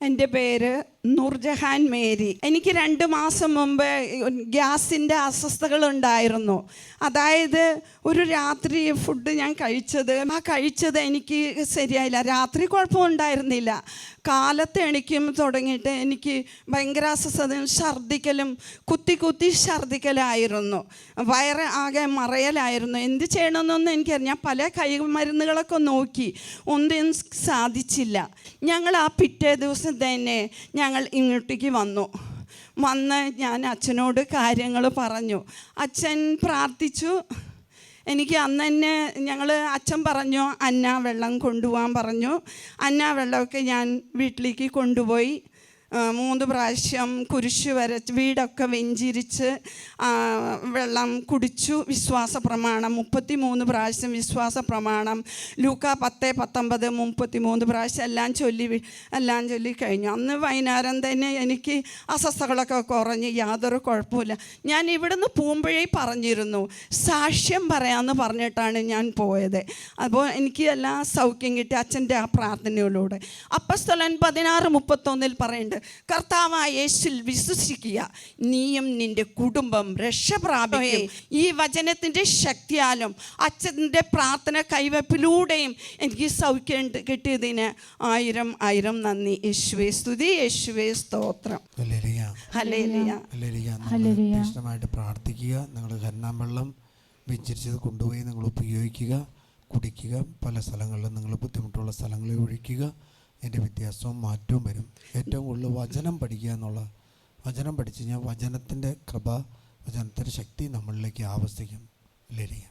എന്റെ പേര് നൂർജഹാൻ മേരി. എനിക്ക് രണ്ട് മാസം മുമ്പ് ഗ്യാസിന്റെ അസ്വസ്ഥതകളുണ്ടായിരുന്നു അതായത് ഒരു രാത്രി ഫുഡ് ഞാൻ കഴിച്ചത് ആ കഴിച്ചത് എനിക്ക് ശരിയായില്ല. രാത്രി കുഴപ്പമുണ്ടായിരുന്നില്ല. കാലത്ത് എണിക്കും തുടങ്ങിയിട്ട് എനിക്ക് ഭയങ്കര അസ്വസ്ഥതയും ഛർദ്ദിക്കലും കുത്തി കുത്തി ഛർദ്ദിക്കലായിരുന്നു. വയറ് ആകെ മറയലായിരുന്നു. എന്ത് ചെയ്യണമെന്നൊന്നും എനിക്കറിയാം ഞാൻ പല കൈമരുന്നുകളൊക്കെ നോക്കി. ഒന്നും സാധിച്ചില്ല. ഞങ്ങൾ ആ പിറ്റേ ദിവസം തന്നെ ഞങ്ങൾ ഇങ്ങോട്ടേക്ക് വന്നു. വന്ന് ഞാൻ അച്ഛനോട് കാര്യങ്ങൾ പറഞ്ഞു. അച്ഛൻ പ്രാർത്ഥിച്ചു. എനിക്ക് അന്ന് തന്നെ ഞങ്ങൾ അച്ഛൻ പറഞ്ഞു അന്ന വെള്ളം കൊണ്ടുപോകാൻ പറഞ്ഞു. അന്ന വെള്ളമൊക്കെ ഞാൻ വീട്ടിലേക്ക് കൊണ്ടുപോയി. മൂന്ന് പ്രാവശ്യം കുരിശ് വരച്ച് വീടൊക്കെ വെഞ്ചിരിച്ച് വെള്ളം കുടിച്ചു. വിശ്വാസ പ്രമാണം മുപ്പത്തി മൂന്ന് പ്രാവശ്യം വിശ്വാസ പ്രമാണം. ലൂക്ക പത്ത് പത്തൊമ്പത് മുപ്പത്തി മൂന്ന് പ്രാവശ്യം എല്ലാം ചൊല്ലി എല്ലാം ചൊല്ലി കഴിഞ്ഞു. അന്ന് വൈകുന്നേരം തന്നെ എനിക്ക് അസ്വസ്ഥകളൊക്കെ കുറഞ്ഞ് യാതൊരു കുഴപ്പമില്ല ഞാൻ ഇവിടുന്ന് പോകുമ്പോഴേ പറഞ്ഞിരുന്നു. സാക്ഷ്യം പറയാമെന്ന് പറഞ്ഞിട്ടാണ് ഞാൻ പോയത്. അപ്പോൾ എനിക്ക് എല്ലാ സൗഖ്യം കിട്ടി അച്ഛന്റെ ആ പ്രാർത്ഥനയിലൂടെ. അപ്പസ്തലൻ പതിനാറ് മുപ്പത്തൊന്നിൽ പറയുന്നുണ്ട് കർത്താവായ യേശുൽ വിശ്വസിക്കുക. നീയും നിന്റെ കുടുംബം രക്ഷ പ്രാപിക്കും. ഈ വചനത്തിന്റെ ശക്തിയാലും അച്ഛന്റെ പ്രാർത്ഥന കൈവപ്പിലൂടെയും എനിക്ക് സൗഖ്യം കിട്ടിയതിന് ആയിരം ആയിരം നന്ദി. യേശുവേ സ്തുതി. യേശുവേ സ്തോത്രം. തീക്ഷ്ണമായിട്ട് പ്രാർത്ഥിക്കുക. നിങ്ങൾ കന്നാൻ വെള്ളം വെഞ്ചരിച്ചത് കൊണ്ടുപോയി നിങ്ങൾ ഉപയോഗിക്കുക. കുടിക്കുക. പല സ്ഥലങ്ങളിലും നിങ്ങൾ ബുദ്ധിമുട്ടുള്ള സ്ഥലങ്ങളിൽ ഒഴിക്കുക. അതിന്റെ വ്യത്യാസവും മാറ്റവും വരും. ഏറ്റവും കൂടുതൽ വചനം പഠിക്കുക എന്നുള്ള വചനം പഠിച്ചു കഴിഞ്ഞാൽ വചനത്തിന്റെ കൃപ വചനത്തിന്റെ ശക്തി നമ്മളിലേക്ക് ആവസ്ഥിക്കും ഹല്ലേലൂയ